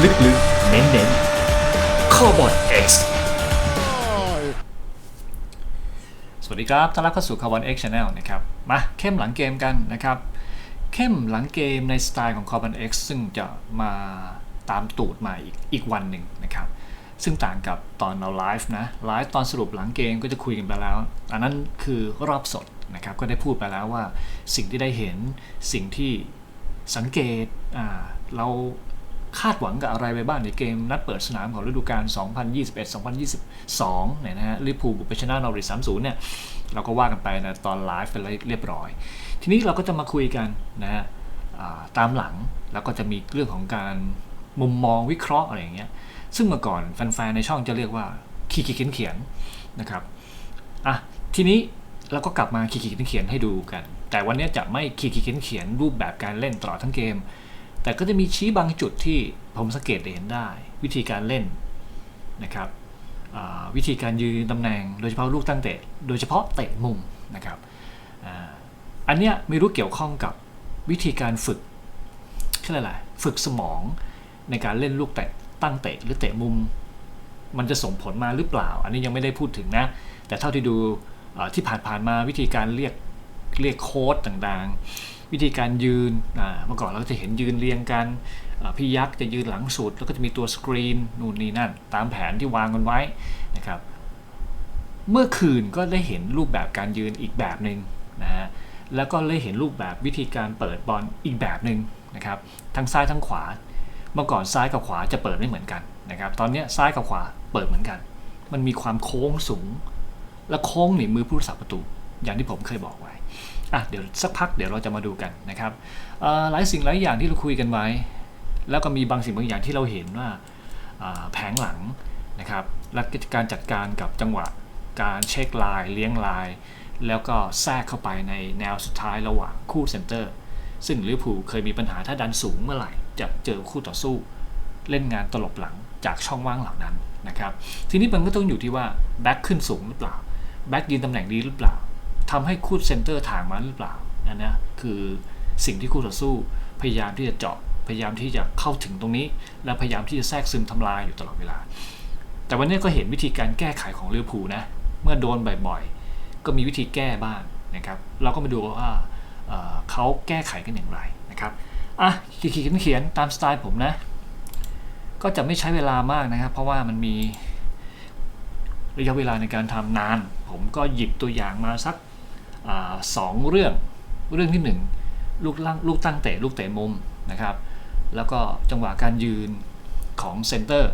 ลึกๆ เน้นๆ Carbon X สวัสดีครับต้อนรับเข้าสู่ Carbon X Channel นะครับ มาเข้มหลังเกมกันนะครับ เข้มหลังเกมในสไตล์ของ Carbon X ซึ่งจะมาตามตูดมาอีกอีกวันหนึ่งนะครับ ซึ่งต่างกับตอนเราไลฟ์นะ ไลฟ์ตอนสรุปหลังเกมก็จะคุยกันไปแล้ว อันนั้นคือรอบสดนะครับ ก็ได้พูดไปแล้วว่าสิ่งที่ได้เห็น สิ่งที่สังเกตเรา คาดหวังกับอะไรไปบ้างในเกมนัดเปิดสนามของฤดูกาล 2021-2022 เนี่ยนะฮะลิเวอร์พูลบุกไปชนะนอริส30 เนี่ย เราก็ว่ากันไปนะตอนไลฟ์ไปเรียบร้อย ทีนี้เราก็จะมาคุยกันนะฮะตามหลังแล้วก็จะมีเรื่องของการมุมมองวิเคราะห์อะไรอย่างเงี้ย ซึ่งเมื่อก่อนแฟนๆในช่องจะเรียกว่าขีดเขียนเขียนนะครับอะทีนี้เราก็กลับมาขีดเขียนเขียนให้ดูกัน แต่วันนี้จะไม่ขีดเขียนเขียนรูปแบบการเล่นตลอดทั้งเกม แต่ก็จะมีชี้บางจุดที่ผมสังเกตเห็นได้ วิธีการเล่นนะครับวิธีการยืนตำแหน่งโดยเฉพาะลูกตั้งเตะโดยเฉพาะเตะมุมนะครับอ,อันเนี้ยไม่รู้เกี่ยวข้องกับวิธีการฝึกแค่อะไรล่ะฝึกสมองในการเล่นลูกเตะตั้งเตะหรือเตะมุม มันจะส่งผลมาหรือเปล่า อันนี้ยังไม่ได้พูดถึงนะ แต่เท่าที่ดูเอ่อที่ผ่านๆมาวิธีการเรียกเรียกโค้ดต่างๆ วิธีการยืนเมื่อก่อนเราก็จะเห็นยืนเรียงกันพี่ยักษ์จะยืนหลังสุด แล้วก็จะมีตัวสกรีนนู่นนี่นั่น ตามแผนที่วางกันไว้นะครับ เมื่อคืนก็ได้เห็นรูปแบบการยืนอีกแบบหนึ่งนะฮะแล้วก็ได้เห็นรูปแบบวิธีการเปิดบอลอีกแบบหนึ่งนะครับ ทั้งซ้ายทั้งขวา เมื่อก่อนซ้ายกับขวาจะเปิดไม่เหมือนกันนะครับ ตอนนี้ซ้ายกับขวาเปิดเหมือนกัน มันมีความโค้งสูง และโค้งหนีมือผู้รักษาประตู อย่างที่ผมเคยบอกไว้ อะเดี๋ยวสักพักเดี๋ยวเราจะมาดูกันนะครับหลายสิ่งหลายอย่างที่เราคุยกันไว้ แล้วก็มีบางสิ่งบางอย่างที่เราเห็นว่าอ่าแผงหลังนะครับและการจัดการกับจังหวะการเช็คลายเลี้ยงลายแล้วก็แทรกเข้าไปในแนวสุดท้ายระหว่างคู่เซนเตอร์ ซึ่งลิเวอร์พูลเคยมีปัญหาถ้าดันสูงเมื่อไหร่ จะเจอคู่ต่อสู้ เล่นงานตลบหลังจากช่องว่างเหล่านั้นนะครับ ทีนี้มันก็ต้องอยู่ที่ว่าแบ็คขึ้นสูงหรือเปล่า แบ็คยืนตำแหน่งดีหรือเปล่า ทำให้คู่เซนเตอร์ทางมาหรือเปล่านั่นนะคือสิ่งที่คู่ต่อสู้พยายามที่จะเจาะพยายามที่จะเข้าถึงตรงนี้ และพยายามที่จะแทรกซึมทำลายอยู่ตลอดเวลา แต่วันนี้ก็เห็นวิธีการแก้ไขของลิเวอร์พูนะเมื่อโดนบ่อยๆก็มีวิธีแก้บ้างนะครับ เราก็มาดูว่าเขาแก้ไขกันอย่างไรนะครับอะเขียนเขียนตามสไตล์ผมนะ ก็จะไม่ใช้เวลามากนะครับ เพราะว่ามันมีระยะเวลาในการทำนาน ผมก็หยิบตัวอย่างมาสัก อสองเรื่องเรื่องที่หนึ่งลูกล่างลูกตั้งเตะลูกเตะมุมนะครับแล้วก็จังหวะการยืนของเซนเตอร์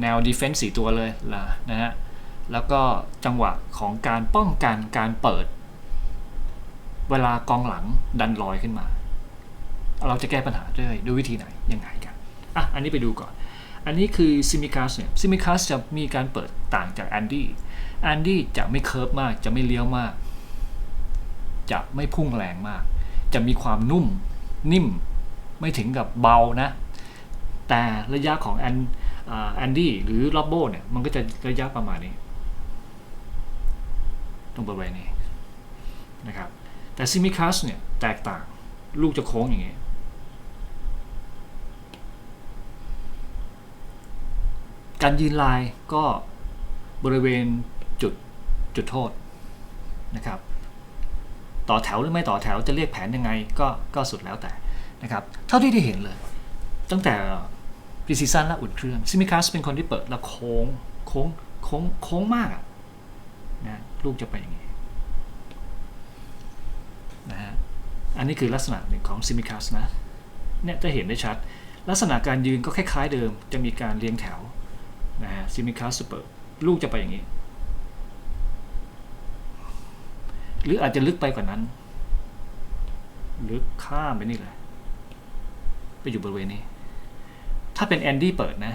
แนวดีเฟนซ์สี่ตัวเลยละนะฮะแล้วก็จังหวะของการป้องกันการเปิด เวลากองหลังดันลอยขึ้นมา เราจะแก้ปัญหาด้วยด้วยวิธีไหนยังไงกันอะอันนี้ไปดูก่อน อันนี้คือซิมิคัสเนี่ยซิมิคัสจะมีการเปิดต่างจากแอนดี้แอนดี้จะไม่เคิร์ฟมากจะไม่เลี้ยวมาก จะไม่พุ่งแรงมาก จะมีความนุ่มนิ่มไม่ถึงกับเบานะ แต่ระยะของแอนแอนดี้หรือล็อบโบเนี่ยมันก็จะระยะประมาณนี้ ตรงบริเวณนี้นะครับ แต่ซิมิคัสเนี่ยแตกต่างลูกจะโค้งอย่างนี้การยืนลายก็บริเวณจุดจุดโทษนะครับ ต่อแถวหรือไม่ต่อแถวจะเรียกแผนยังไงก็ก็สุดแล้วแต่นะครับเท่าที่ได้เห็นเลย ตั้งแต่พรีซีซันและอุ่นเครื่องซิมิคัสเป็นคนที่เปิดแล้วโค้งโค้งโค้งโค้งมากอะนะลูกจะไปอย่างนี้นะฮะอันนี้คือลักษณะหนึ่งของซิมิคัสนะเนี่ยจะเห็นได้ชัด ลักษณะการยืนก็คล้ายๆเดิมจะมีการเรียงแถวนะฮะซิมิคัสเปิดลูกจะไปอย่างนี้ หรืออาจจะลึกไปกว่านั้น ลึกข้ามไปนี่เลย ไปอยู่บริเวณนี้ ถ้าเป็นแอนดี้เปิดนะ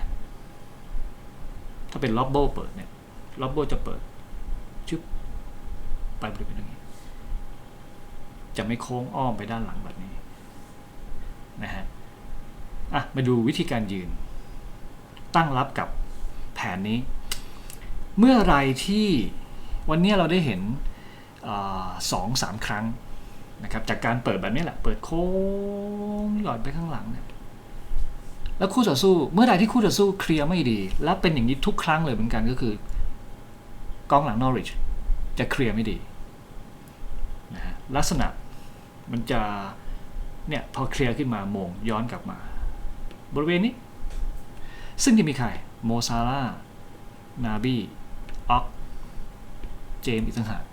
ถ้าเป็นล็อบโบเปิดเนี่ยล็อบโบจะเปิดชึบไปบริเวณนี้ จะไม่โค้งอ้อมไปด้านหลังแบบนี้นะฮะอะมาดูวิธีการยืน ตั้งรับกับแผนนี้ เมื่อไรที่วันนี้เราได้เห็น สองสามครั้งนะครับจากการเปิดแบบนี้แหละ เปิดโค้งหย่อนไปข้างหลังเนี่ยแล้วคู่ต่อสู้เมื่อใดที่คู่ต่อสู้เคลียร์ไม่ดี และเป็นอย่างนี้ทุกครั้งเลยเหมือนกันก็คือกองหลังนอริชจะเคลียร์ไม่ดีนะฮะลักษณะมันจะเนี่ยพอเคลียร์ขึ้นมาโมงย้อนกลับมา บริเวณนี้ ซึ่งจะมีใครโมซาร่านาบีออกเจมส์อีกต่างหาก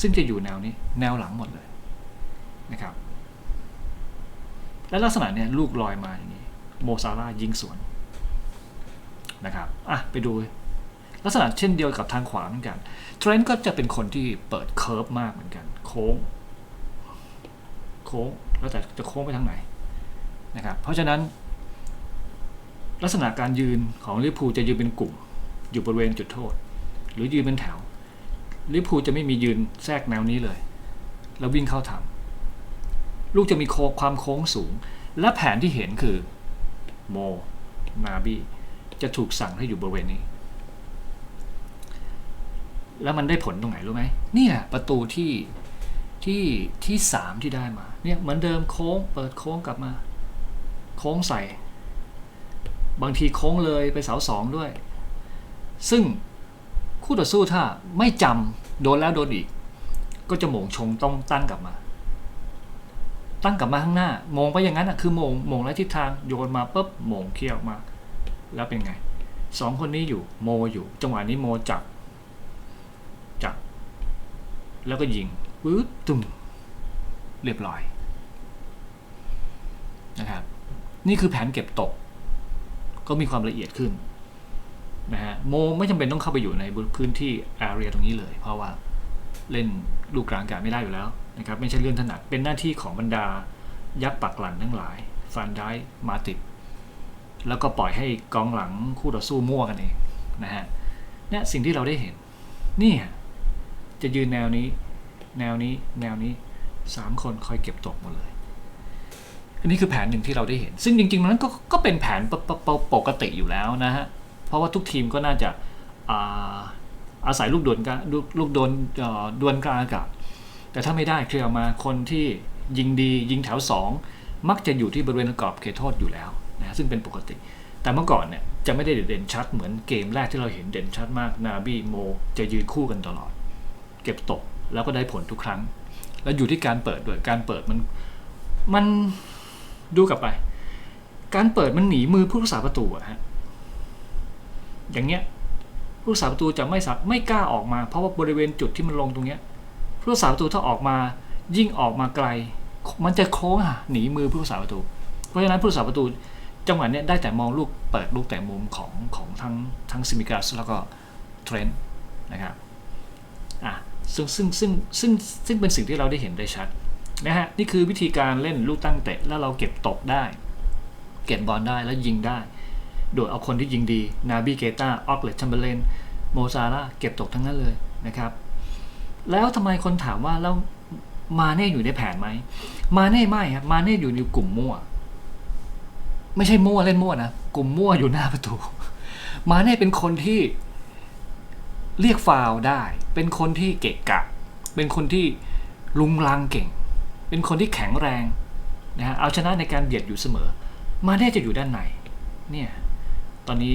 ซึ่งจะอยู่แนวนี้แนวหลังหมดเลยนะครับ และลักษณะเนี่ยลูกลอยมาอย่างนี้ โมซาร่ายิงสวนนะครับอะไปดูลักษณะเช่นเดียวกับทางขวาเหมือนกันเทรนต์ก็จะเป็นคนที่เปิดเคิร์ฟมากเหมือนกัน โค้ง โค้งแล้วแต่จะโค้งไปทางไหนนะครับ เพราะฉะนั้น ลักษณะการยืนของลิเวอร์พูลจะยืนเป็นกลุ่ม อยู่บริเวณจุดโทษ หรือยืนเป็นแถว ลิพูจะไม่มียืนแทรกแนวนี้เลย แล้ววิ่งเข้าทำลูกจะมีโคความโค้งสูง และแผนที่เห็นคือโมนาบีจะถูกสั่งให้อยู่บริเวณนี้ แล้วมันได้ผลตรงไหนรู้ไหมเนี่แหละประตูที่ที่ที่สามที่ได้มาเนี่ยเหมือนเดิมโค้งเปิดโค้งกลับมา โค้งใส่ บางทีโค้งเลยไปเสาสองด้วย ซึ่ง คู่ต่อสู้ถ้าไม่จำโดนแล้วโดนอีก ก็จะโมงชงต้องตั้งกลับมา ตั้งกลับมาข้างหน้าโมงไปอย่างนั้นอะคือโมงโมงแล้ทิศทางโยนมาปุ๊บโมงเคี่ยวมา แล้วเป็นไงสองคนนี้อยู่โมอยู่ จังหวะนี้โมจับจับแล้วก็ยิงปื๊ดตุ่มเรียบร้อยนะครับนี่คือแผนเก็บตก ก็มีความละเอียดขึ้น นะฮะโมไม่จำเป็นต้องเข้าไปอยู่ในพื้นที่แอเรียตรงนี้เลย เพราะว่าเล่นลูกกลางอากาศไม่ได้อยู่แล้วนะครับไม่ใช่เรื่องถนัดเป็นหน้าที่ของบรรดายักษ์ปักหลันทั้งหลายฟันได้มาติด แล้วก็ปล่อยให้กองหลังคู่ต่อสู้มั่วกันเองนะฮะเนี่ยสิ่งที่เราได้เห็นนี่จะยืนแนวนี้ แนวนี้แนวนี้สามคนคอยเก็บตกหมดเลย อันนี้คือแผนหนึ่งที่เราได้เห็น ซึ่งจริงๆมันก็ก็เป็นแผนปปปปกติอยู่แล้วนะฮะ เพราะว่าทุกทีมก็น่าจะอาอาศัยลูกดวลกันลูกโดนดวลกลางอากาศ แต่ถ้าไม่ได้เคลียร์มาคนที่ยิงดียิงแถว 2 มักจะอยู่ที่บริเวณกรอบเขตโทษอยู่แล้วนะซึ่งเป็นปกติ แต่เมื่อก่อนเนี่ยจะไม่ได้เด่นชัดเหมือนเกมแรกที่เราเห็นเด่นชัดมาก นาบีโม จะยืนคู่กันตลอด เก็บตกแล้วก็ได้ผลทุกครั้ง แล้วอยู่ที่การเปิดด้วยการเปิดมันมันดูกลับไป การเปิดมันหนีมือผู้รักษาประตูอะฮะ อย่างเงี้ยผู้รักษาประตูจะไม่สักไม่กล้าออกมา เพราะว่าบริเวณจุดที่มันลงตรงเนี้ยผู้รักษาประตูถ้าออกมายิ่งออกมาไกล มันจะโค้งอะหนีมือผู้รักษาประตู เพราะฉะนั้นผู้รักษาประตูจังหวะเนี้ยได้แต่มองลูกเปิดลูกแต่มุมของของทั้งทั้งซิมิกัสแล้วก็เทรนต์นะครับอะซึ่งซึ่งซึ่งซึ่งซึ่งเป็นสิ่งที่เราได้เห็นได้ชัดนะฮะนี่คือวิธีการเล่นลูกตั้งเตะแล้วเราเก็บตกได้ เก็บบอลได้แล้วยิงได้ โดยเอาคนที่ยิงดี นาบีเกตาออกเลตชัมเบเลนโมซาร่าเก็บตกทั้งนั้นเลยนะครับ แล้วทำไมคนถามว่าแล้วมาเน่อยู่ในแผนไหม มาเน่ไม่ครับ มาเน่อยู่ในกลุ่มมั่ว ไม่ใช่มั่วเล่นมั่วนะ กลุ่มมั่วอยู่หน้าประตู มาเน่เป็นคนที่เรียกฟาวได้ เป็นคนที่เกะกะ เป็นคนที่ลุงลังเก่ง เป็นคนที่แข็งแรงนะฮะ เอาชนะในการเบียดอยู่เสมอ มาเน่จะอยู่ด้านในเนี่ย ตอนนี้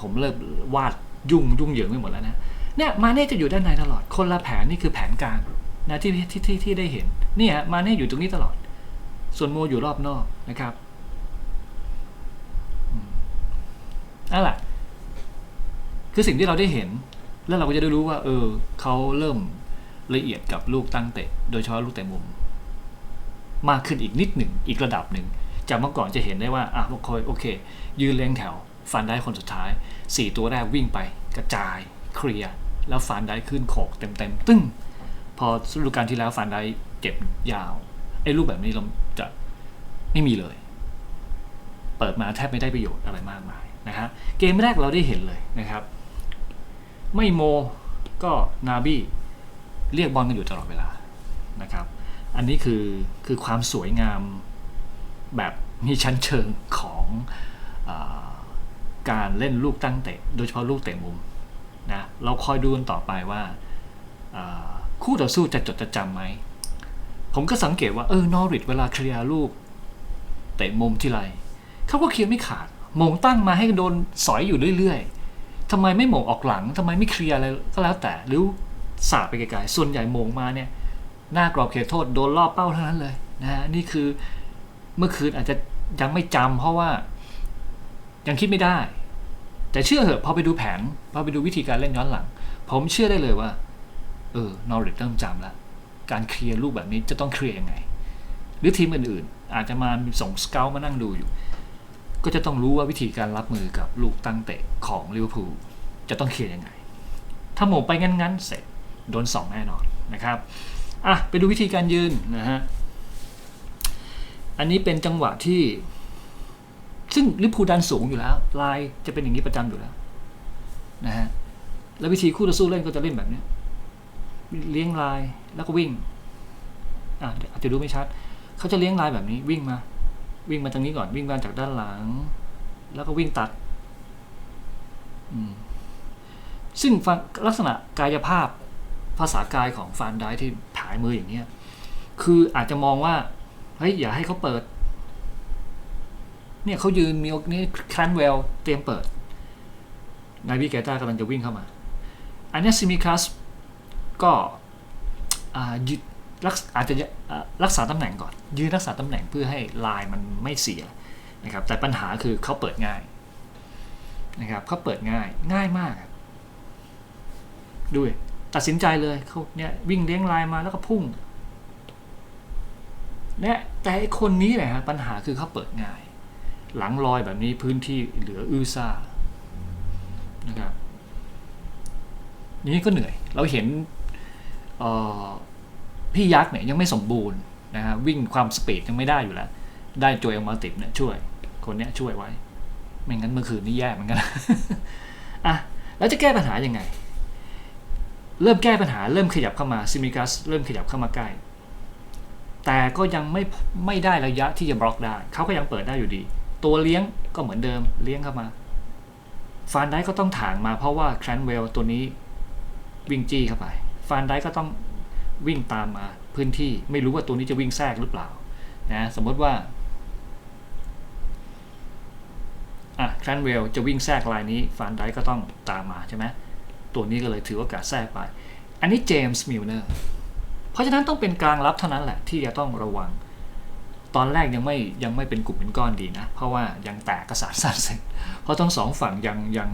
ผมเริ่มวาดยุ่งยุ่งเหยิงไปหมดแล้วนะเนี่ยมาเน่จะอยู่ด้านในตลอด คนละแผนนี่คือแผนการนะที่ที่ที่ที่ได้เห็นเนี่ยมาเน่อยู่ตรงนี้ตลอด ส่วนโมอยู่รอบนอกนะครับนั่นแหละคือสิ่งที่เราได้เห็น แล้วเราก็จะได้รู้ว่า เออเขาเริ่มละเอียดกับลูกตั้งเตะ โดยเฉพาะลูกเตะมุม มากขึ้นอีกนิดหนึ่งอีกระดับหนึ่งจากเมื่อก่อนจะเห็นได้ว่าอะโอเคโอเค ยืนเรียงแถว ฟันได้คนสุดท้ายสี่ตัวแรกวิ่งไปกระจายเคลียร์แล้วฟันได้ขึ้นโขกเต็มเต็มๆตึ้งพอฤดูกาลที่แล้วฟันได้เจ็บยาวไอ้รูปแบบนี้เราจะไม่มีเลย เปิดมาแทบไม่ได้ประโยชน์อะไรมากมายนะฮะเกมแรกเราได้เห็นเลยนะครับ ไม่โมก็นาบี้เรียกบอลกันอยู่ตลอดเวลานะครับ อันนี้คือคือความสวยงามแบบมีชั้นเชิงของอา การเล่นลูกตั้งเตะ โดยเฉพาะลูกเตะมุมนะเราคอยดูกันต่อไปว่าคู่ต่อสู้จะจดจะจำไหม ผมก็สังเกตว่าเออนอริทเวลาเคลียร์ลูกเตะมุมที่ไรเขาก็เคลียร์ไม่ขาดมงตั้งมาให้โดนสอยอยู่เรื่อยๆทำไมไม่โมงออกหลังทำไมไม่เคลียร์อะไรก็แล้วแต่หรือสาดไปไกลๆส่วนใหญ่มงมาเนี่ยหน้ากรอบเขตโทษโดนรอบเป้าเท่านั้นเลยนะฮะนี่คือเมื่อคืนอาจจะยังไม่จำเพราะว่า ยังคิดไม่ได้ แต่เชื่อเหอะพอไปดูแผนพอไปดูวิธีการเล่นย้อนหลัง ผมเชื่อได้เลยว่า เออนอริทเริ่มจำแล้ว การเคลียร์ลูกแบบนี้จะต้องเคลียร์ยังไง หรือทีมอื่นๆ อาจจะมาส่งสเกลมานั่งดูอยู่ ก็จะต้องรู้ว่าวิธีการรับมือกับลูกตั้งเตะของลิเวอร์พูลจะต้องเคลียร์ยังไง ถ้าหมงไปงั้นๆ เสร็จโดนสองแน่นอนนะครับอะไปดูวิธีการยืนนะฮะอันนี้เป็นจังหวะที่ ซึ่งลิฟพูดันสูงอยู่แล้วลายจะเป็นอย่างนี้ประจำอยู่แล้วนะฮะแล้ววิธีคู่ต่อสู้เล่นก็จะเล่นแบบนี้เลี้ยงลายแล้วก็วิ่งอะอาจจะดูไม่ชัด เขาจะเลี้ยงลายแบบนี้วิ่งมา วิ่งมาทางนี้ก่อนวิ่งมาจากด้านหลัง แล้วก็วิ่งตัดซึ่งฟังลักษณะกายภาพภาษากายของฟานได้ที่ผายมืออย่างเนี้ยคืออาจจะมองว่าเฮ้ยอย่าให้เขาเปิด เนี่ยเขายืนมีอกนี่แคลนเวลเตรียมเปิดนายวิเกต้ากำลังจะวิ่งเข้ามา อันนี้ซิมิคัสก็ยึดรักอาจจะรักษาตำแหน่งก่อน ยืนรักษาตำแหน่งเพื่อให้ลายมันไม่เสียนะครับแต่ปัญหาคือเขาเปิดง่ายนะครับเขาเปิดง่ายง่ายมากครับดูดิตัดสินใจเลยเขาเนี่ยวิ่งเลี้ยงลายมาแล้วก็พุ่งเนี่ยแต่ไอคนนี้แหละฮะปัญหาคือเขาเปิดง่าย หลังลอยแบบนี้พื้นที่เหลืออื้อซ่านะครับนี่ก็เหนื่อย เราเห็นพี่ยักษ์เนี่ยยังไม่สมบูรณ์นะฮะวิ่งความสปีดยังไม่ได้อยู่แล้ว ได้โจเอลมาติฟเนี่ยช่วย คนเนี้ยช่วยไว้ ไม่งั้นเมื่อคืนนี่แย่เหมือนกันอะแล้วจะแก้ปัญหายังไง เริ่มแก้ปัญหาเริ่มขยับเข้ามาซิมิกัสเริ่มขยับเข้ามาใกล้ แต่ก็ยังไม่ไม่ได้ระยะที่จะบล็อกได้ เขาก็ยังเปิดได้อยู่ดี ตัวเลี้ยงก็เหมือนเดิมเลี้ยงเข้ามา ฟานได้ก็ต้องถางมาเพราะว่าแครนเวลตัวนี้วิ่งจี้เข้าไป ฟานได้ก็ต้องวิ่งตามมาพื้นที่ไม่รู้ว่าตัวนี้จะวิ่งแทรกหรือเปล่านะสมมติว่าอะแครนเวลจะวิ่งแทรกลายนี้ ฟานได้ก็ต้องตามมาใช่ไหมตัวนี้ก็เลยถือโอกาสแทรกไป อันนี้เจมส์มิลเนอร์เพราะฉะนั้นต้องเป็นกลางรับเท่านั้นแหละที่จะต้องระวัง ตอนแรกยังไม่ยังไม่เป็นกลุ่มเป็นก้อนดีนะ เพราะว่ายังแตกกระสานสานเสร็จเพราะทั้งสองฝั่งยังยัง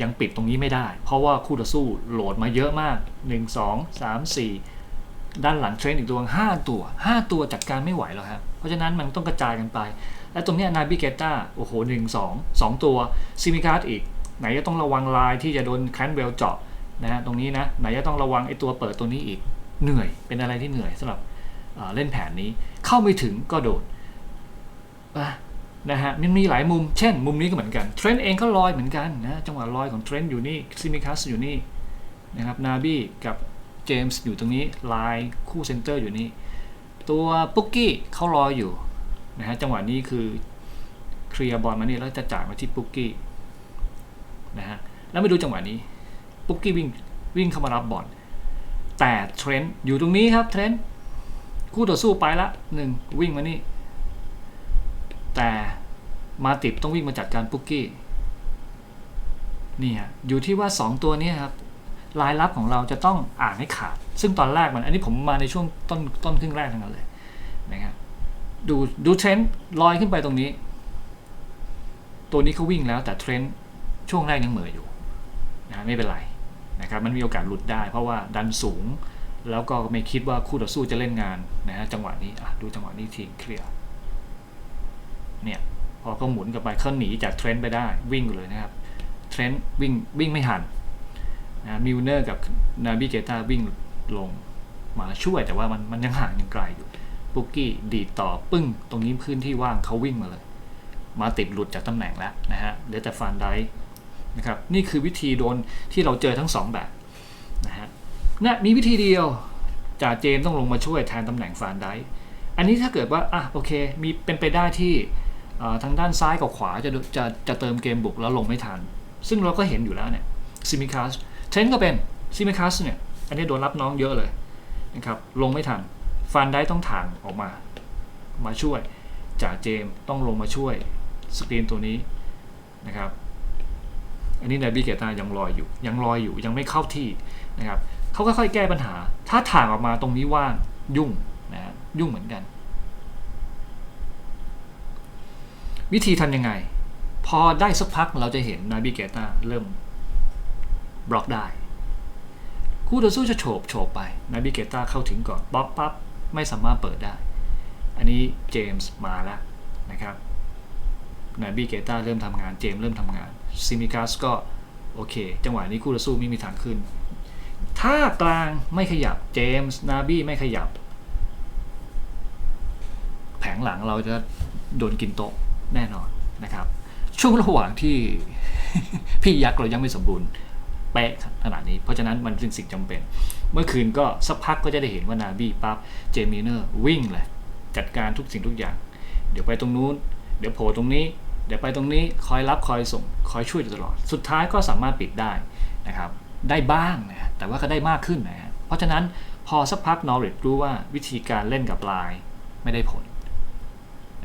ยังปิดตรงนี้ไม่ได้ เพราะว่าคู่ต่อสู้โหลดมาเยอะมาก 1 2 3 4 ด้านหลังเทรนอีกตัวห้าตัว 5 ตัวจัดการไม่ไหวแล้วครับเพราะฉะนั้นมันต้องกระจายกันไป และตรงนี้นาบิเกต้าโอ้โหหนึ่งสองสองตัวซิมิคาร์ดอีก ไหนจะต้องระวังลายที่จะโดนแคนเวลเจาะนะฮะตรงนี้นะไหนจะต้องระวังไอตัวเปิดตัวนี้อีกเหนื่อยเป็นอะไรที่เหนื่อยสำหรับ เล่นแผนนี้ เข้าไม่ถึงก็โดนนะฮะมันมีหลายมุม เช่น มุมนี้ก็เหมือนกันเทรนเองก็ลอยเหมือนกันนะจังหวะลอยของเทรนอยู่นี่ซิมิคัสอยู่นี่นะครับนาบี้กับเจมส์อยู่ตรงนี้ลายคู่เซนเตอร์อยู่นี่ตัวปุ๊กกี้เขาลอยอยู่นะฮะจังหวะนี้คือเคลียร์บอลมานี่แล้วจะจ่ายมาที่ปุ๊กกี้นะฮะแล้วไปดูจังหวะนี้ปุ๊กกี้วิ่งวิ่งเข้ามารับบอลแต่เทรนด์อยู่ตรงนี้ครับเทรนด์ คู่ต่อสู้ไปละหนึ่งวิ่งมานี่ แต่มาติดต้องวิ่งมาจัดการปุ๊กกี้นี่ฮะอยู่ที่ว่า 2 ตัวนี้ครับลายลับของเราจะต้องอ่านให้ขาด ซึ่งตอนแรกมันอันนี้ผมมาในช่วงต้นต้นครึ่งแรกทั้งนั้นเลยนะครับดูดูเทรนด์ลอยขึ้นไปตรงนี้ ตัวนี้เขาวิ่งแล้วแต่เทรนด์ช่วงแรกยังเหม่ออยู่นะไม่เป็นไรนะครับมันมีโอกาสหลุดได้เพราะว่าดันสูง แล้วก็ไม่คิดว่าคู่ต่อสู้จะเล่นงานนะฮะจังหวะนี้อะดูจังหวะนี้ทีเคลียร์เนี่ยพอเขาหมุนกลับไปเขาหนีจากเทรนด์ไปได้วิ่งเลยนะครับเทรนด์วิ่งวิ่งไม่หันนะมิลเนอร์กับนาบิเกต้าวิ่งลงมาช่วยแต่ว่ามันมันยังห่างยังไกลอยู่ปุกกี้ดีดต่อปึ้ง ตรงนี้พื้นที่ว่างเขาวิ่งมาเลย มาติดหลุดจากตำแหน่งแล้วนะฮะเหลือแต่ฟานไดนะครับนี่คือวิธีโดนที่เราเจอทั้งสองแบบนะฮะ นะมีวิธีเดียวจ่าเจมต้องลงมาช่วยแทนตำแหน่งฟานไดอันนี้ถ้าเกิดว่าอะโอเคมีเป็นไปได้ที่ทางด้านซ้ายกับขวาจะจะจะเติมเกมบุกแล้วลงไม่ทัน ซึ่งเราก็เห็นอยู่แล้วเนี่ยซิมิคัสเทนก็เป็นซิมิคัสเนี่ยอันนี้โดนรับน้องเยอะเลยนะครับลงไม่ทันฟานได้ต้องถ่างออกมา มาช่วยจ่าเจมต้องลงมาช่วยสกรีนตัวนี้นะครับอันนี้นายบิเกต้ายังลอยอยู่ยังลอยอยู่ยังไม่เข้าที่นะครับ เขาค่อยๆแก้ปัญหา ถ้าถ่างออกมาตรงนี้ว่างยุ่งนะฮะยุ่งเหมือนกัน วิธีทำยังไง พอได้สักพักเราจะเห็นนาบิเกต้าเริ่มบล็อกได้คู่ต่อสู้จะโฉบโฉบไปนาบิเกต้าเข้าถึงก่อนบล็อกปั๊บไม่สามารถเปิดได้ อันนี้เจมส์มาแล้วนะครับนาบิเกต้าเริ่มทำงานเจมส์เริ่มทำงานซิมิคัสก็โอเค จังหวะนี้คู่ต่อสู้ไม่มีทางขึ้น ถ้ากลางไม่ขยับเจมส์นาบี้ไม่ขยับ แผงหลังเราจะโดนกินโต๊ะแน่นอนนะครับ ช่วงระหว่างที่พี่ยักษ์เรายังไม่สมบูรณ์เป๊ะขนาดนี้ เพราะฉะนั้นมันเป็นสิ่งจำเป็น เมื่อคืนก็สักพักก็จะได้เห็นว่านาบี้ปั๊บเจมิเนอร์วิ่งเลยจัดการทุกสิ่งทุกอย่าง เดี๋ยวไปตรงนู้น เดี๋ยวโผล่ตรงนี้ เดี๋ยวไปตรงนี้คอยรับคอยส่ง คอยช่วยอยู่ตลอด สุดท้ายก็สามารถปิดได้นะครับ ได้บ้างนะแต่ว่าก็ได้มากขึ้นนะเพราะฉะนั้นพอสักพักนอริทรู้ว่าวิธีการเล่นกับลายไม่ได้ผล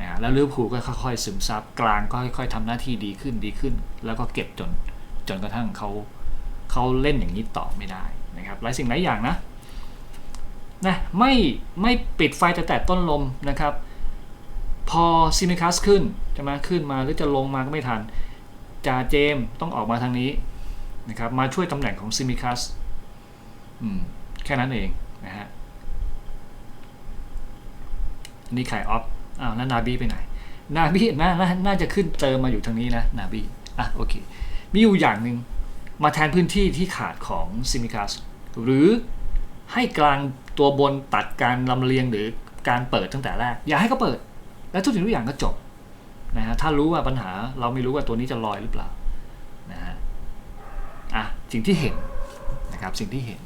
นะแล้วลิเวอร์พูลก็ค่อยๆซึมซับกลางก็ค่อยๆทำหน้าที่ดีขึ้นดีขึ้น แล้วก็เก็บจนจนกระทั่งเขาเขาเล่นอย่างนี้ต่อไม่ได้นะครับหลายสิ่งหลายอย่างนะนะไม่ไม่ปิดไฟแต่แต่ต้นลมนะครับ พอซิมิคัสขึ้นจะมาขึ้นมาหรือจะลงมาก็ไม่ทันจ่าเจมต้องออกมาทางนี้ นะครับมาช่วยตำแหน่งของซิมิคัสแค่นั้นเองนะฮะนี่ไข่ออฟอ้าวแล้วนาบีไปไหน นาบีน่าน่าน่าจะขึ้นเติมมาอยู่ทางนี้นะ นาบีอะโอเค มีอยู่อย่างหนึ่งมาแทนพื้นที่ที่ขาดของซิมิคัสหรือให้กลางตัวบนตัดการลำเลียงหรือการเปิดตั้งแต่แรก อย่าให้เขาเปิด แล้วทุกสิ่งทุกอย่างก็จบนะฮะถ้ารู้ว่าปัญหาเราไม่รู้ว่าตัวนี้จะลอยหรือเปล่า อะสิ่งที่เห็นนะครับสิ่งที่เห็น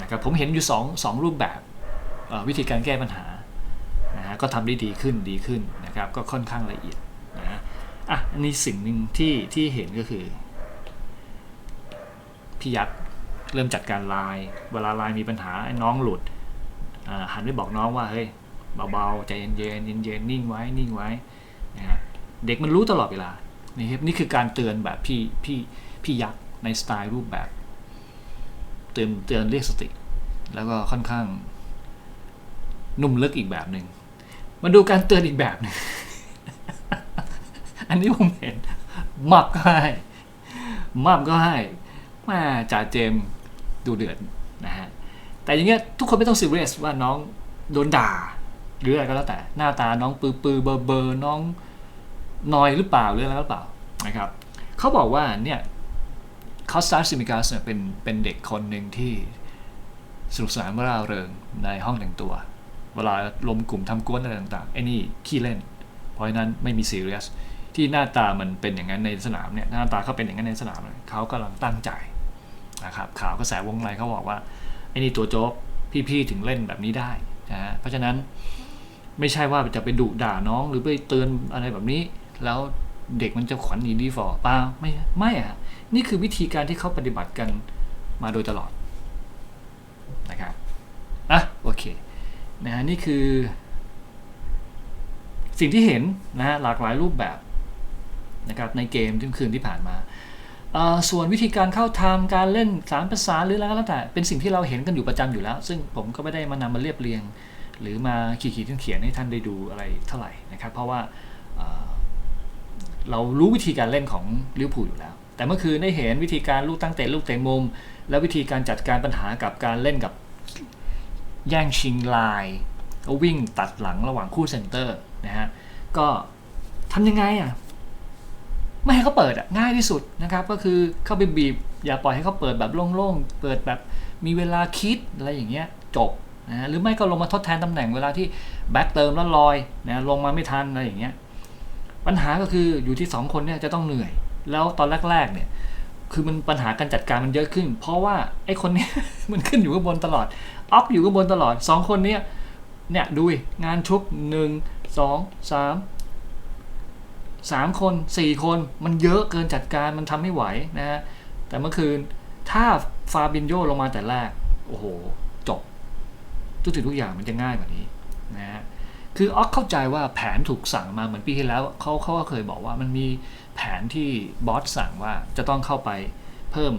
นะครับผมเห็นอยู่2 2รูปแบบวิธีการแก้ปัญหานะฮะก็ทำได้ดีขึ้นดีขึ้นนะครับก็ค่อนข้างละเอียดนะอะอันนี้สิ่งหนึ่งที่ที่เห็นก็คือพี่ยักษ์เริ่มจัดการไลายเวลาไลายมีปัญหาน้องหลุดหันไปบอกน้องว่าเฮ้ยเบาๆใจเย็นๆเย็นๆนิ่งไว้นิ่งไว้นะฮะเด็กมันรู้ตลอดเวลานี่ครับนี่คือการเตือนแบบพี่พี่พี่ยักษ์ ในสไตล์รูปแบบ เตือนเตือนเรียกสติ แล้วก็ค่อนข้าง นุ่มลึกอีกแบบหนึ่งมาดูการเตือนอีกแบบหนึ่งอันนี้ผมเห็นมับก็ให้มับก็ให้มาจ่าเจมดูเดือดนะฮะแต่อย่างเงี้ยทุกคนไม่ต้องซีเรียสว่าน้องโดนด่า หรืออะไรก็แล้วแต่ หน้าตาน้องปือปือเบอร์เบอร์น้องนอยหรือเปล่าหรืออะไรหรือเปล่านะครับเขาบอกว่าเนี่ย คอสตาร์ซิมิกัสเนี่ยเป็นเป็นเด็กคนหนึ่งที่สนุกสนานเมื่อเราเริงในห้องแต่งตัว เวลาลมกลุ่มทำกวนอะไรต่างๆไอ้นี่ขี้เล่น เพราะฉะนั้นไม่มีซีเรียสที่หน้าตามันเป็นอย่างนั้นในสนามเนี่ยหน้าตาเขาเป็นอย่างนั้นในสนามเขากำลังตั้งใจนะครับข่าวกระแสวงในเขาบอกว่าไอ้นี่ตัวโจ๊กพี่ๆถึงเล่นแบบนี้ได้นะฮะเพราะฉะนั้นไม่ใช่ว่าจะไปดุด่าน้องหรือไปเตือนอะไรแบบนี้ แล้วเด็กมันจะขวัญหนีดีฟอร์ป้าไม่ไม่อะ นี่คือวิธีการที่เขาปฏิบัติกันมาโดยตลอดนะครับอะโอเคนะฮะนี่คือ สิ่งที่เห็นนะฮะหลากหลายรูปแบบนะครับในเกมที่คืนที่ผ่านมาส่วนวิธีการเข้าทำการเล่นสารภาษาหรืออะไรก็แล้วแต่เป็นสิ่งที่เราเห็นกันอยู่ประจำอยู่แล้ว ซึ่งผมก็ไม่ได้มานำมาเรียบเรียง หรือมาขีดขีดเขียนให้ท่านได้ดูอะไรเท่าไหร่นะครับ เพราะว่าเรารู้วิธีการเล่นของลิเวอร์พูลอยู่แล้ว แต่เมื่อคืนได้เห็นวิธีการลูกตั้งเตะลูกเตะมุม และวิธีการจัดการปัญหากับการเล่นกับแย่งชิงลายก็วิ่งตัดหลังระหว่างคู่เซนเตอร์นะฮะก็ทำยังไงอะไม่ให้เขาเปิดอะง่ายที่สุดนะครับก็คือเข้าไปบีบ อย่าปล่อยให้เขาเปิดแบบโล่งๆเปิดแบบมีเวลาคิดอะไรอย่างเงี้ยจบนะหรือไม่ก็ลงมาทดแทนตำแหน่งเวลาที่แบ็กเติมแล้วลอยนะลงมาไม่ทันอะไรอย่างเงี้ยปัญหาก็คืออยู่ที่ 2 คนเนี่ยจะต้องเหนื่อย แล้วตอนแรกๆเนี่ยคือมันปัญหาการจัดการมันเยอะขึ้น เพราะว่าไอ้คนนี้มันขึ้นอยู่ข้างบนตลอดออฟอยู่ข้างบนตลอด 2 คนเนี้ยเนี่ยดูงานชุกหนึ่งสองสามสามคนสี่คนมันเยอะเกินจัดการมันทำไม่ไหวนะฮะแต่เมื่อคืนถ้าฟาบินโยลงมาแต่แรก โอ้โห จบทุกสิ่งทุกอย่างมันจะง่ายกว่านี้นะฮะ คือออกเข้าใจว่าแผนถูกสั่งมาเหมือนปีที่แล้วเขาเขาก็เคยบอกว่ามันมีแผนที่บอสสั่งว่าจะต้องเข้าไปเพิ่ม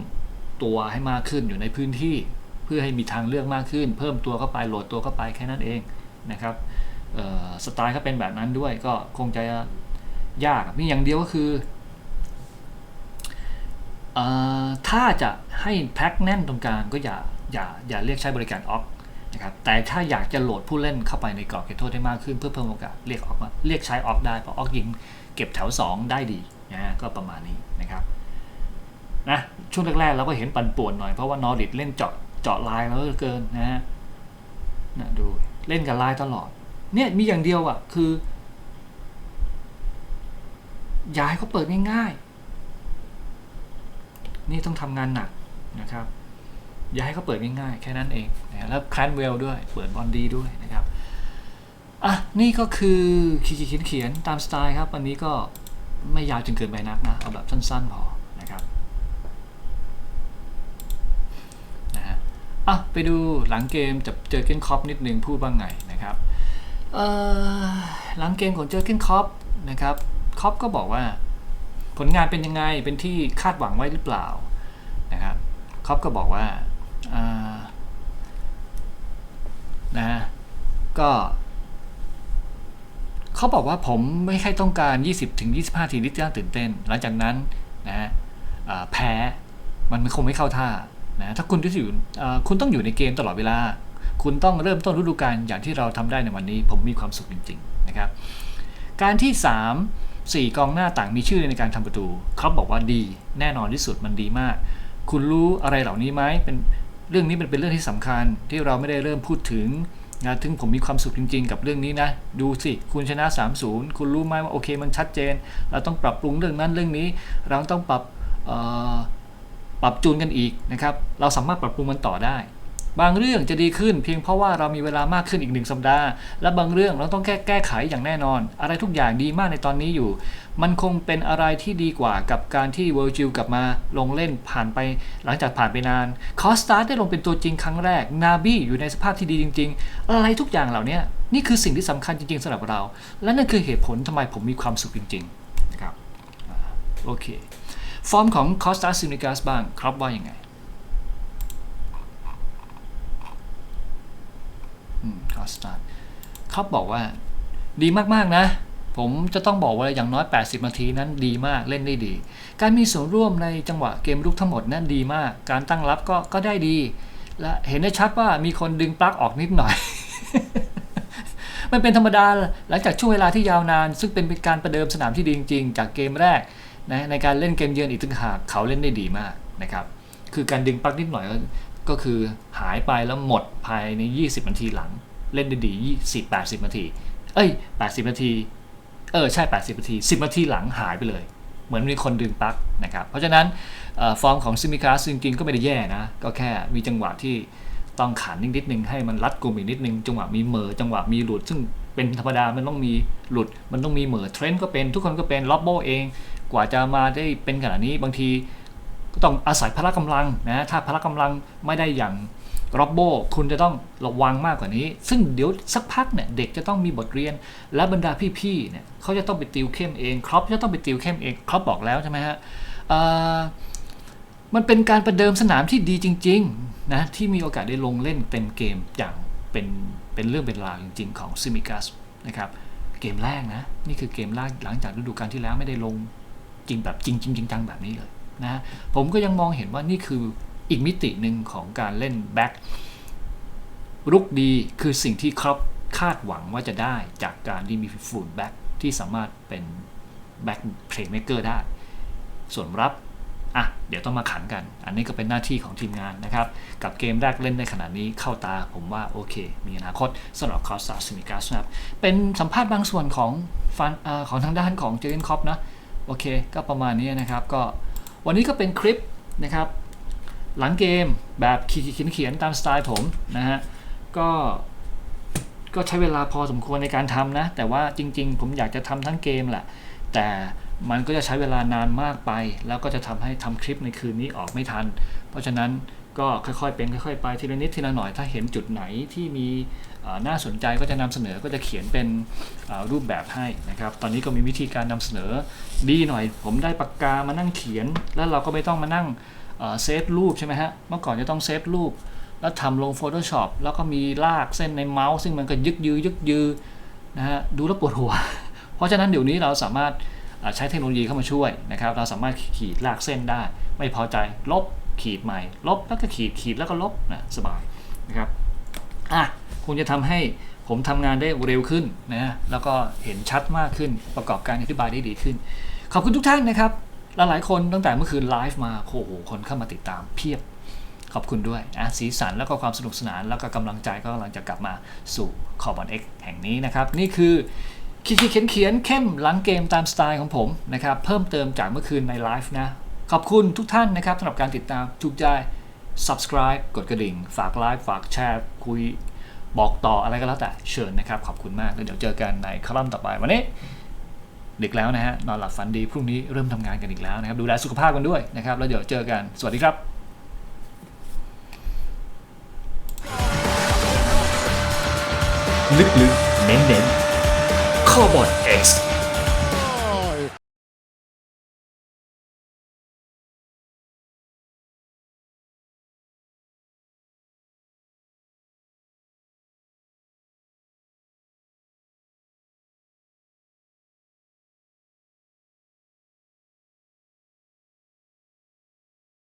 ตัวให้มากขึ้นอยู่ในพื้นที่ เพื่อให้มีทางเลือกมากขึ้น เพิ่มตัวเข้าไปโหลดตัวเข้าไปแค่นั้นเองนะครับสไตล์เขาเป็นแบบนั้นด้วยก็คงจะยากมีอย่างเดียวก็คือออถ้าจะให้แพ็คแน่นตรงกลางก็อย่าอย่าอย่าเรียกใช้บริการออก นะครับแต่ถ้าอยากจะโหลดผู้เล่นเข้าไปในกรอบเขตโทษได้มากขึ้นเพื่อเพิ่มโอกาสเรียกออกมาเรียกใช้ออกได้เพราะออกยิงเก็บแถว 2 ได้ดีนะฮะก็ประมาณนี้นะครับนะช่วงแรกๆเราก็เห็นปั่นป่วนหน่อยเพราะว่านอริดเล่นเจาะเจาะลายแล้วเกินนะฮะนะดูเล่นกับลายตลอด เนี่ยมีอย่างเดียวอะคืออย่าให้เขาเปิดง่ายๆนี่ต้องทำงานหนักนะครับ อย่าให้เขาเปิดง่ายๆ แค่นั้นเองนะแล้วแคลนเวลด้วย เปิดบอลดีด้วยนะครับอะนี่ก็คือขีดเขียนเขียนตามสไตล์ครับ วันนี้ก็ไม่ยาวจนเกินไปนักนะ เอาแบบสั้นๆพอนะครับนะฮะอะไปดูหลังเกมจะเจอเกนคอปนิดนึงพูดบ้างไงนะครับเอ่อหลังเกมของเจอเกนคอปนะครับคอปก็บอกว่า ผลงานเป็นยังไงเป็นที่คาดหวังไว้หรือเปล่านะครับคอปก็บอกว่า นะก็เขาบอกว่าผมไม่ค่อยต้องการ 20-25 ทีนิดน่าตื่นเต้น หลังจากนั้นนะแพ้มันคงไม่เข้าท่านะถ้าคุณที่อยู่คุณต้องอยู่ในเกมตลอดเวลา คุณต้องเริ่มต้นฤดูกาลอย่างที่เราทำได้ในวันนี้ ผมมีความสุขจริง ๆ นะครับ การที่ 3 4 กองหน้าต่างมีชื่อในการทำประตูเขาบอกว่าดี แน่นอนที่สุดมันดีมาก คุณรู้อะไรเหล่านี้ไหมเป็น เรื่องนี้มันเป็นเรื่องที่สำคัญที่เราไม่ได้เริ่มพูดถึงนะถึงผมมีความสุขจริง ๆ กับเรื่องนี้นะ ดูสิ คุณชนะ 3-0 คุณรู้ไหมว่าโอเคมันชัดเจน เราต้องปรับปรุงเรื่องนั้นเรื่องนี้ เราต้องปรับปรับจูนกันอีกนะครับ เราสามารถปรับปรุงมันต่อได้ บางเรื่องจะดีขึ้นเพียงเพราะว่าเรามีเวลามากขึ้นอีกหนึ่งสัปดาห์ และบางเรื่องเราต้องแก้แก้ไขอย่างแน่นอน อะไรทุกอย่างดีมากในตอนนี้อยู่ มันคงเป็นอะไรที่ดีกว่ากับการที่เวอร์จิลกลับมาลงเล่นผ่านไปหลังจากผ่านไปนานคอสตาร์ได้ลงเป็นตัวจริงครั้งแรกนาบี้อยู่ในสภาพที่ดีจริง ๆ อะไรทุกอย่างเหล่านี้นี่คือสิ่งที่สำคัญจริงๆสำหรับเรา และนั่นคือเหตุผลทำไมผมมีความสุขจริงๆนะครับโอเคฟอร์มของคอสตาซินิกาสบ้างครับว่ายังไงค อสตาเขาบอกว่าดีมากๆนะ ผมจะต้องบอกว่าอย่างน้อย 80 นาทีนั้นดีมากเล่นได้ดี การมีส่วนร่วมในจังหวะเกมรุกทั้งหมดนั้นดีมาก การตั้งรับก็ก็ได้ดี และเห็นได้ชัดว่ามีคนดึงปลั๊กออกนิดหน่อย มันเป็นธรรมดาหลังจากช่วงเวลาที่ยาวนาน ซึ่งเป็นการประเดิมสนามที่ดีจริง ๆ จากเกมแรกนะในการเล่นเกมเยือนอีกต่างหากเขาเล่นได้ดีมากนะครับคือการดึงปลั๊กนิดหน่อยก็คือหายไปแล้วหมดภายใน 20 นาทีหลัง เล่นได้ดี20 80นาที เอ้ย80นาที เออ ใช่80นาที10นาทีหลังหายไปเลย เหมือนมีคนดึงปลั๊กนะครับ เพราะฉะนั้นฟอร์มของซิมิคาสจริงๆก็ไม่ได้แย่นะ ก็แค่มีจังหวะที่ต้องขันนิดนึงให้มันรัดกลุ่มอีกนิดนึง จังหวะมีเหมอจังหวะมีหลุด ซึ่งเป็นธรรมดามันต้องมีหลุด มันต้องมีเหมอเทรนด์ก็เป็นทุกคนก็เป็นล็อบโบเอง กว่าจะมาได้เป็นขนาดนี้บางทีก็ต้องอาศัยพละกำลังนะถ้าพละกำลังไม่ได้อย่าง ร็อบโบคุณจะต้องระวังมากกว่านี้ ซึ่งเดี๋ยวสักพักเนี่ยเด็กจะต้องมีบทเรียน และบรรดาพี่ๆเนี่ยเขาจะต้องไปติวเข้มเองครอปจะต้องไปติวเข้มเองครอปบอกแล้วใช่ไหมฮะมันเป็นการประเดิมสนามที่ดีจริงๆนะที่มีโอกาสได้ลงเล่นเต็มเกมอย่างเป็นเป็นเรื่องเป็นราวจริง ๆ ของซิมิกัสนะครับเกมแรกนะนี่คือเกมแรกหลังจากฤดูกาลที่แล้วไม่ได้ลงจริงแบบจริงจริงจังแบบนี้เลยนะผมก็ยังมองเห็นว่านี่คือ อีกมิติหนึ่งของการเล่นแบ็ครุกดีคือสิ่งที่ครอปคาดหวังว่าจะได้จากการที่มีฟูลแบ็คที่สามารถเป็นแบ็คเพลย์เมเกอร์ได้ ส่วนรับอะเดี๋ยวต้องมาขันกัน อันนี้ก็เป็นหน้าที่ของทีมงานนะครับ กับเกมแรกเล่นในขนาดนี้เข้าตาผมว่าโอเค มีอนาคตสำหรับคอสตาซิมิกัสนะครับ เป็นสัมภาษณ์บางส่วนของฟันอของทางด้านของเจเกนคอปนะ โอเค ก็ประมาณนี้นะครับ ก็วันนี้ก็เป็นคลิปนะครับ หลังเกมแบบขียนเขียนตามสไตล์ผมนะฮะก็ก็ใช้เวลาพอสมควรในการทำนะ แต่ว่าจริง ๆ ผมอยากจะทำทั้งเกมแหละ แต่มันก็จะใช้เวลานานมากไป แล้วก็จะทำให้ทำคลิปในคืนนี้ออกไม่ทัน เพราะฉะนั้นก็ค่อยๆเป็นค่อยๆไปทีละนิดทีละหน่อยถ้าเห็นจุดไหนที่มีน่าสนใจก็จะนำเสนอก็จะเขียนเป็นรูปแบบให้นะครับ ตอนนี้ก็มีวิธีการนำเสนอดีหน่อย ผมได้ปากกามานั่งเขียน แล้วเราก็ไม่ต้องมานั่ง เซฟรูปใช่ไหมฮะ เมื่อก่อนจะต้องเซฟรูป แล้วทำลง Photoshop แล้วก็มีลากเส้นในเมาส์ซึ่งมันก็ยึกยือยึกยือนะฮะ ดูแล้วปวดหัว เพราะฉะนั้นเดี๋ยวนี้เราสามารถใช้เทคโนโลยีเข้ามาช่วยนะครับ เราสามารถขีดลากเส้นได้ ไม่พอใจลบขีดใหม่ ลบแล้วก็ขีดขีดแล้วก็ลบนะสบายนะครับ อะคงจะทำให้ผมทำงานได้เร็วขึ้นนะฮะแล้วก็เห็นชัดมากขึ้นประกอบการอธิบายได้ดีขึ้น ขอบคุณทุกท่านนะครับ หลายคนตั้งแต่เมื่อคืนไลฟ์มาโอ้โหคนเข้ามาติดตามเพียบขอบคุณด้วยอะสีสันแล้วก็ความสนุกสนาน แล้วก็กำลังใจก็กำลังจะกลับมาสู่คอบอลเอ็กแห่งนี้นะครับ นี่คือขีดเขียนเขียนเข้มหลังเกมตามสไตล์ของผมนะครับ เพิ่มเติมจากเมื่อคืนในไลฟ์นะ ขอบคุณทุกท่านนะครับสำหรับการติดตามถูกใจ subscribe กดกระดิ่ง ฝากไลฟ์ฝากแชร์ คุยบอกต่ออะไรก็แล้วแต่เชิญนะครับ ขอบคุณมากแล้วเดี๋ยวเจอกันในคอลัมน์ต่อไปวันนี้ ดึกแล้วนะฮะนอนหลับฝันดีพรุ่งนี้เริ่มทำงานกันอีกแล้วนะครับดูแลสุขภาพกันด้วยนะครับแล้วเดี๋ยวเจอกันสวัสดีครับลึกๆเน้นๆ Carbon X